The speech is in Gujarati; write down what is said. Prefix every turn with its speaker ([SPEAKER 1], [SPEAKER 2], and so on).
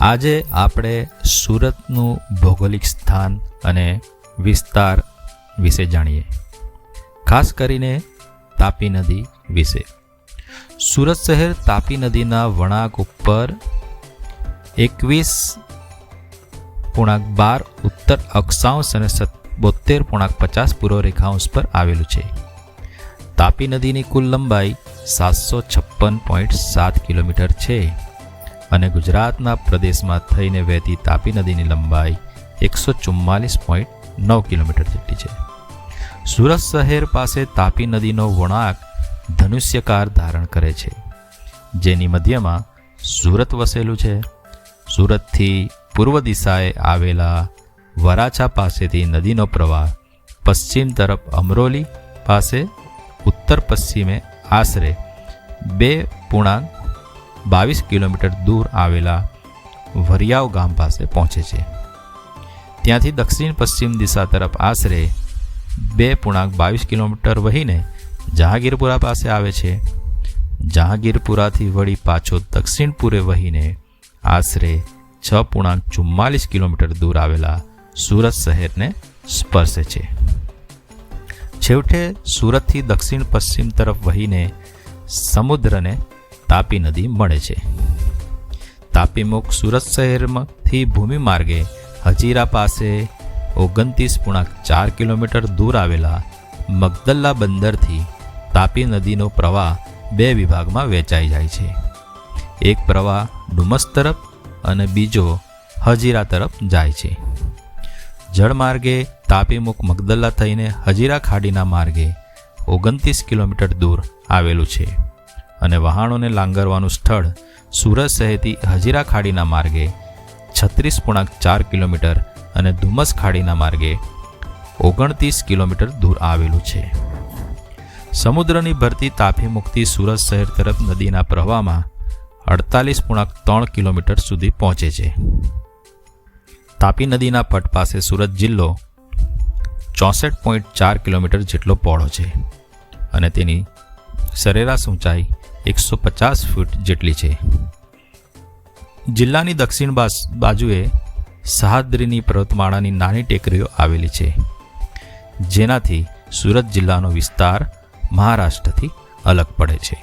[SPEAKER 1] આજે આપણે સુરતનું ભૌગોલિક સ્થાન અને વિસ્તાર વિશે જાણીએ. ખાસ કરીને તાપી નદી વિશે. સુરત શહેર તાપી નદીના વળાંક ઉપર એકવીસ પૂર્ણાંક બાર, ઉત્તર અક્ષાંશ અને બોતેર પૂર્ણાંક પચાસ પૂર્વ રેખાંશ પર આવેલું છે. તાપી નદીની કુલ લંબાઈ સાતસો છપ્પન પોઈન્ટ સાત કિલોમીટર છે. અને ગુજરાતના પ્રદેશમાં થઈને વહેતી તાપી નદીની લંબાઈ એકસો ચુમ્માલીસ પોઈન્ટ નવ કિલોમીટર જેટલી છે. સુરત શહેર પાસે તાપી નદીનો વળાંક ધનુષ્યકાર ધારણ કરે છે. જેની મધ્યમાં સુરત વસેલું છે. સુરતથી પૂર્વ દિશાએ આવેલા વરાછા પાસેથી નદીનો પ્રવાહ પશ્ચિમ તરફ અમરોલી પાસે ઉત્તર પશ્ચિમે આશરે બે પૂર્ણાંક બાવીસ કિલોમીટર દૂર આવેલા વરિયાવ ગામ પાસે પહોંચે છે. ત્યાંથી દક્ષિણ પશ્ચિમ દિશા તરફ આશરે બે પૂર્ણાંક બાવીસ કિલોમીટર વહીને જહાંગીરપુરા પાસે આવે છે. જહાંગીરપુરાથી વળી પાછો દક્ષિણ પૂરે વહીને આશરે છ પૂર્ણાંક ચુમ્માલીસ કિલોમીટર દૂર આવેલા સુરત શહેરને સ્પર્શે છે. છેવટે સુરતથી દક્ષિણ પશ્ચિમ તરફ વહીને સમુદ્રને તાપી નદી મળે છે. તાપીમુખ સુરત શહેરમાંથી ભૂમિ માર્ગે હજીરા પાસે ઓગણત્રીસ પૂર્ણાંક ચાર કિલોમીટર દૂર આવેલા મગદલ્લા બંદરથી તાપી નદીનો પ્રવાહ બે વિભાગમાં વહેંચાઈ જાય છે. એક પ્રવાહ ડુમસ તરફ અને બીજો હજીરા તરફ જાય છે. જળમાર્ગે તાપીમુખ મગદલ્લા થઈને હજીરા ખાડીના માર્ગે ઓગણત્રીસ કિલોમીટર દૂર આવેલું છે. અને વહાણોને લાંગરવાનું સ્થળ સુરત શહેરથી હજીરા ખાડીના માર્ગે, છત્રીસ પૂર્ણાંક ચાર કિલોમીટર અને ધુમ્મસ ખાડીના માર્ગે ઓગણત્રીસ કિલોમીટર દૂર આવેલું છે. સમુદ્રની ભરતી તાપી મુક્તિ સુરત શહેર તરફ નદીના પ્રવાહમાં અડતાલીસ પૂર્ણાંક ત્રણ કિલોમીટર સુધી પહોંચે છે. તાપી નદીના પટ પાસે સુરત જિલ્લો ચોસઠ પોઈન્ટ ચાર કિલોમીટર જેટલો પહોળો છે અને તેની સરેરાશ ઊંચાઈ એકસો પચાસ ફૂટ જેટલી છે. જિલ્લાની દક્ષિણ બાજુએ સહાદ્રીની પર્વતમાળાની નાની ટેકરીઓ આવેલી છે. જેનાથી સુરત જિલ્લાનો વિસ્તાર મહારાષ્ટ્રથી અલગ પડે છે.